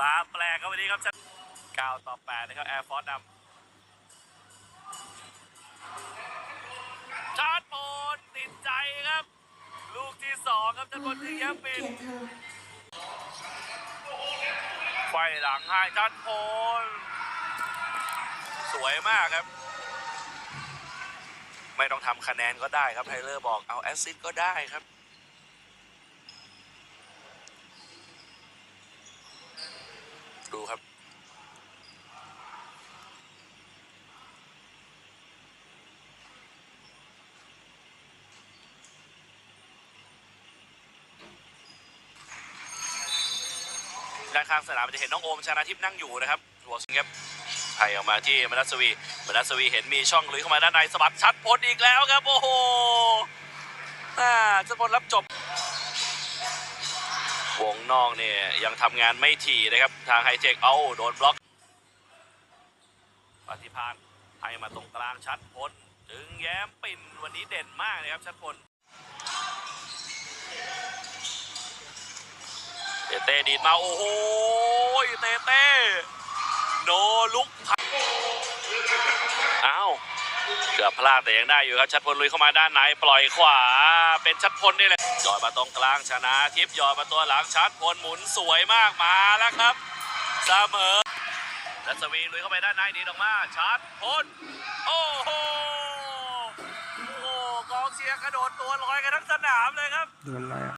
ตาแปลกครับชัด9ต่อ 8 นะครับ แอร์ฟอร์สนำชาร์จโพลติดใจครับ ลูกที่สองครับชัดพลถึงแย้มปินเกลียดเธอไฟหลังให้ชัดโพลสวยมากครับ ไม่ต้องทำคะแนนก็ได้ครับไทเลอร์บอกเอาแอสซิสก็ได้ครับ ดูครับ ด้านข้างสนามจะเห็นน้องโอมชนะทิพย์นั่งอยู่นะครับหัวสิงครับไทยออกมาที่มนัสวีมนัสวีเห็นมีช่องลุยเข้ามาด้านในสะบัดชัดพ้นอีกแล้วครับ โอ้โหอ่าชัดพ้นรับจบ วงนอกเนี่ยยังทำงานไม่ถี่นะครับ ทางไฮเทคเอาโดนบล็อกปฏิพานให้มาตรงกลางชัดพ้นถึงแย้มปิ่นวันนี้เด่นมากนะครับชัดพ้นเตเต้ดีดมา โอ้โหเตเต้โนลุกพักอ้า เกือบพลาดแต่ยังได้อยู่ครับชัดพลลุยเข้ามาด้านในปล่อยขวา เป็นชัดพลนี่แหละยอดมาตรงกลางชนะทิพย์ยอดมาตัวหลังชัดพลหมุนสวยมากมาแล้วครับเสมอรัศวีลุยเข้าไปด้านในดีดออกมาชัดพลโอ้โหโอ้โหกองเชียร์กระโดดตัวลอยกันทั้งสนามเลยครับโดนอะไรอะ